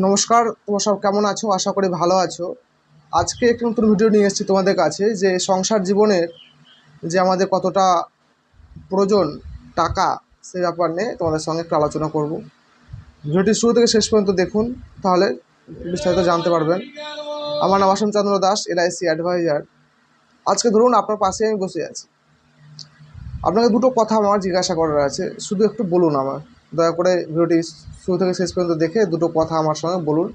নমস্কার, তোমরা সব কেমন আছো? আশা করি ভালো আছো। আজকে একটি নতুন ভিডিও নিয়ে এসেছি তোমাদের কাছে, যে সংসার জীবনের যে আমাদের কতটা প্রয়োজন, টাকা, সে ব্যাপার নিয়ে তোমাদের সঙ্গে একটু আলোচনা করব। ভিডিওটি শুরু থেকে শেষ পর্যন্ত দেখুন, তাহলে বিস্তারিত জানতে পারবেন। আমার নাম আসম চন্দ্র দাস, এলআইসি অ্যাডভাইজার। আজকে ধরুন, আপনার পাশে আমি বসে আছি। আপনাকে দুটো কথা আমার জিজ্ঞাসা করার আছে, শুধু একটু বলুন আমার দয়া করে ভিডিওটি শুরু থেকে শেষ পর্যন্ত দেখে দুটো কথা আমার সঙ্গে বলুন।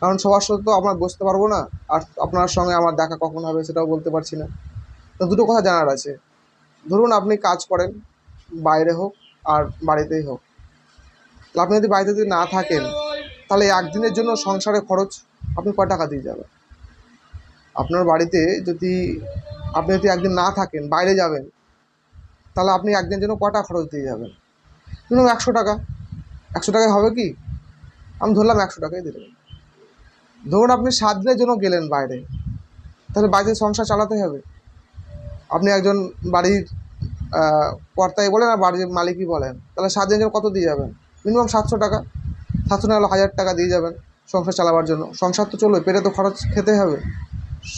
কারণ সবার সাথে তো আমরা বসতে পারব না, আর আপনার সঙ্গে আমার দেখা কখন হবে সেটাও বলতে পারছি না। তো দুটো কথা জানার আছে। ধরুন আপনি কাজ করেন, বাইরে হোক আর বাড়িতেই হোক। আপনি যদি বাড়িতে যদি না থাকেন, তাহলে একদিনের জন্য সংসারে খরচ আপনি কয় টাকা দিয়ে যাবেন? আপনার বাড়িতে যদি আপনি যদি একদিন না থাকেন, বাইরে যাবেন, তাহলে আপনি একদিনের জন্য কটা খরচ দিয়ে যাবেন? মিনিমাম একশো টাকা। একশো টাকায় হবে কি? আমি ধরলাম একশো টাকাই দিলাম ধরুন আপনি সাত দিনের জন্য গেলেন বাইরে। তাহলে বাড়িতে সংসার চালাতে হবে। আপনি একজন বাড়ির কর্তাই বলেন আর বাড়ির মালিকই বলেন। তাহলে সাত দিনের জন্য কত দিয়ে যাবেন? মিনিমাম সাতশো টাকা। সাতশো হলে হাজার টাকা দিয়ে যাবেন সংসার চালাবার জন্য। সংসার তো চলবে, পেটে তো খরচ খেতে হবে।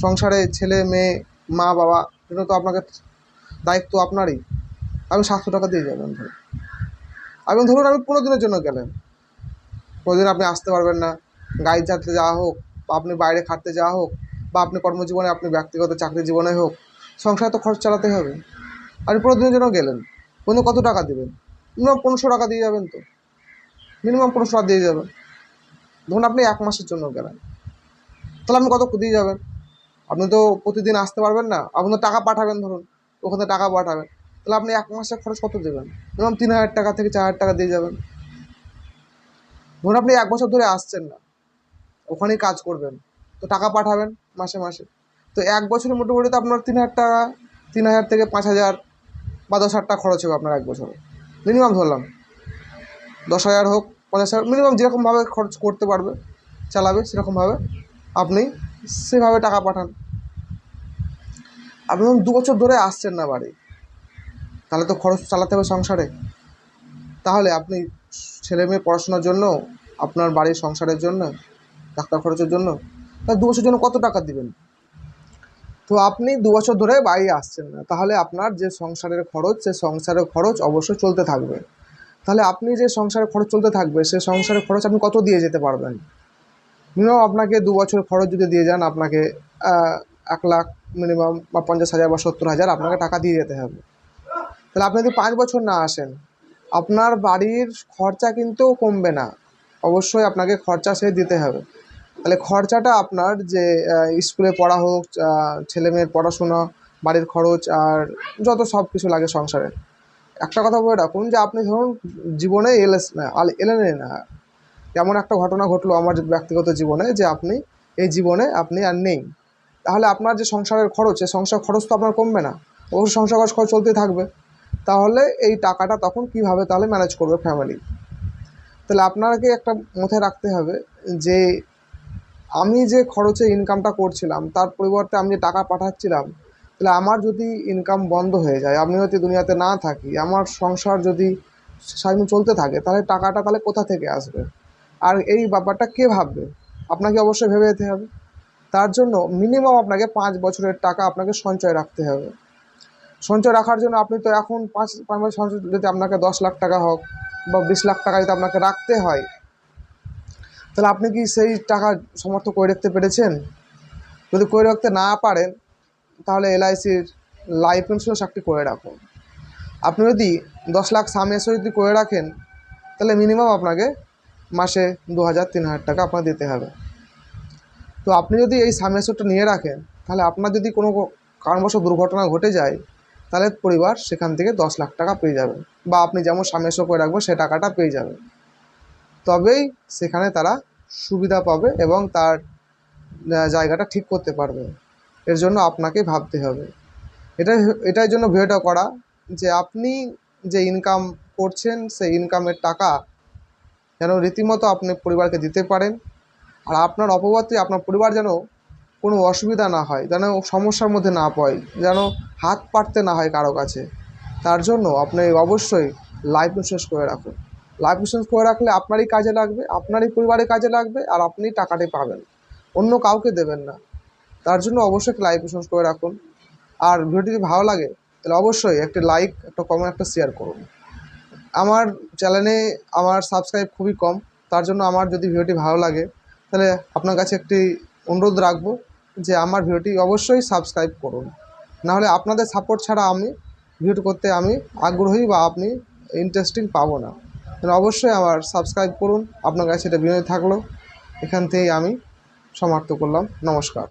সংসারে ছেলে, মেয়ে, মা, বাবা এটা তো আপনাকে দায়িত্ব আপনারই। আপনি সাতশো টাকা দিয়ে যাবেন ধরুন। এবং ধরুন আমি পনেরো দিনের জন্য গেলেন। পনেরো দিন আপনি আসতে পারবেন না। গাড়ি চালাতে যাওয়া হোক, বা আপনি বাইরে খাটতে যাওয়া হোক, বা আপনি কর্মজীবনে, আপনি ব্যক্তিগত চাকরি জীবনে হোক, সংসারে তো খরচ চালাতে হবে। আপনি পনেরো দিনের জন্য গেলেন। পনেরো কত টাকা দেবেন? মিনিমাম পনেরোশো টাকা দিয়ে যাবেন তো। মিনিমাম পনেরোশো টাকা দিয়ে যাবেন। ধরুন আপনি এক মাসের জন্য গেলেন। তাহলে আপনি কত দিয়ে যাবেন? আপনি তো প্রতিদিন আসতে পারবেন না। আপনি তো টাকা পাঠাবেন ধরুন। ওখানে টাকা পাঠাবেন। তাহলে আপনি এক মাসের খরচ কত দেবেন? মিনিমাম তিন হাজার টাকা থেকে চার হাজার টাকা দিয়ে যাবেন। ধরুন আপনি এক বছর ধরে আসছেন না, ওখানেই কাজ করবেন, তো টাকা পাঠাবেন মাসে মাসে। তো এক বছরের মোটামুটি তো আপনার তিন হাজার টাকা, তিন হাজার থেকে পাঁচ হাজার বা দশ হাজার টাকা খরচ হবে আপনার এক বছরে। মিনিমাম ধরলাম, দশ হাজার হোক, পঞ্চাশ হাজার মিনিমাম যেরকমভাবে খরচ করতে পারবে, চালাবে সেরকমভাবে আপনি সেভাবে টাকা পাঠান। আপনি দু বছর ধরে আসছেন না বাড়ি তাহলে তো খরচ চালাতে হবে সংসারে। তাহলে আপনি ছেলে মেয়ে পড়াশোনার জন্য, আপনার বাড়ির সংসারের জন্য, ডাক্তার খরচের জন্য, তা দু বছর জন্য কত টাকা দিবেন? তো আপনি দু বছর ধরে বাড়ি আসছেন না, তাহলে আপনার যে সংসারের খরচ, সে সংসারের খরচ অবশ্যই চলতে থাকবে। তাহলে আপনি যে সংসারের খরচ চলতে থাকবে, সে সংসারের খরচ আপনি কত দিয়ে যেতে পারবেন? মিনিমাম আপনাকে দু বছর খরচ যদি দিয়ে যান, আপনাকে এক লাখ মিনিমাম বা পঞ্চাশ হাজার বা সত্তর হাজার আপনাকে টাকা দিয়ে যেতে হবে। তাহলে আপনি যদি পাঁচ বছর না আসেন আপনার বাড়ির খরচা কিন্তু কমবে না। অবশ্যই আপনাকে খরচা সে দিতে হবে। তাহলে খরচাটা আপনার যে স্কুলে পড়া হোক আহ, ছেলে মেয়ের পড়াশোনা বাড়ির খরচ আর যত সব কিছু লাগে সংসারে একটা কথা বলে রাখুন যে আপনি ধরুন জীবনে এলেস না আল- এলেনই না। এমন একটা ঘটনা ঘটলো আমার ব্যক্তিগত জীবনে যে আপনি এই জীবনে আপনি আর নেই। তাহলে আপনার যে সংসারের খরচ সে সংসার খরচ তো আপনার কমবে না। অবশ্যই সংসার খরচ চলতেই থাকবে। তাহলে এই টাকাটা তখন কীভাবে তাহলে ম্যানেজ করবে ফ্যামিলি তাহলে আপনাকে একটা মাথায় রাখতে হবে যে আমি যে খরচে ইনকামটা করছিলাম, তার পরিবর্তে আমি যে টাকা পাঠাচ্ছিলাম, তাহলে আমার যদি ইনকাম বন্ধ হয়ে যায়, আমি যদি দুনিয়াতে না থাকি, আমার সংসার যদি সারাদিন চলতে থাকে, তাহলে টাকাটা তাহলে কোথা থেকে আসবে? আর এই ব্যাপারটা কে ভাববে? আপনাকে অবশ্যই ভেবে যেতে হবে। তার জন্য মিনিমাম আপনাকে পাঁচ বছরের টাকা আপনাকে সঞ্চয় রাখতে হবে। সঞ্চয় রাখার জন্য আপনি তো এখন পাঁচ পাঁচ বছর সঞ্চয় যদি আপনাকে দশ লাখ টাকা হোক বা বিশ লাখ টাকা যদি আপনাকে রাখতে হয়, তাহলে আপনি কি সেই টাকা সমর্থ করে রাখতে পেরেছেন? যদি করে রাখতে না পারেন, তাহলে এলআইসির লাইফ ইন্স্যুরেন্স একটি করে রাখুন। আপনি যদি দশ লাখ সামনে এসে যদি করে রাখেন, তাহলে মিনিমাম আপনাকে মাসে দু হাজার তিন হাজার টাকা আপনার দিতে হবে। তো আপনি যদি এই সামনে এসেটা নিয়ে রাখেন, তাহলে আপনার যদি কোনো কারণবশত দুর্ঘটনা ঘটে যায় তাহলে পরিবার সেখান থেকে দশ লাখ টাকা পেয়ে যাবে। বা আপনি যেমন সামনে এসে করে রাখবেন, সে টাকাটা পেয়ে যাবে। তবেই সেখানে তারা সুবিধা পাবে এবং তার জায়গাটা ঠিক করতে পারবে। এর জন্য আপনাকে ভাবতে হবে। এটাই এটার জন্য ভিডিওটা করা যে আপনি যে ইনকাম করছেন, সেই ইনকামের টাকা যেন রীতিমতো আপনি পরিবারকে দিতে পারেন। আর আপনার অপবাদে আপনার পরিবার যেন কোনো অসুবিধা না হয়, যেন সমস্যার মধ্যে না পড়ে, যেন হাত পাততে না হয় কারও কাছে। তার জন্য আপনি অবশ্যই লাইফ ইন্স্যুরেন্স করে রাখুন। লাইফ ইন্স্যুরেন্স করে রাখলে আপনারই কাজে লাগবে, আপনারই পরিবারের কাজে লাগবে, আর আপনি টাকাটি পাবেন। অন্য কাউকে দেবেন না। তার জন্য অবশ্যই লাইফ ইন্স্যুরেন্স করে রাখুন। আর ভিডিওটি যদি ভালো লাগে, তাহলে অবশ্যই একটি লাইক একটা কমেন্ট একটা শেয়ার করুন। আমার চ্যানেলে আমার সাবস্ক্রাইব খুবই কম, তার জন্য আমার যদি ভিডিওটি ভালো লাগে, তাহলে আপনার কাছে একটি অনুরোধ রাখব যে আমার ভিডিওটি অবশ্যই সাবস্ক্রাইব করুন। নাহলে আপনাদের সাপোর্ট ছাড়া আমি ভিডিও করতে আমি আগ্রহী বা আপনি ইন্টারেস্টিং পাবো না। অবশ্যই আমার সাবস্ক্রাইব করুন। আপনার কাছে এটা বিনয় থাকল। এখান থেকেই আমি সমাপ্ত করলাম। নমস্কার।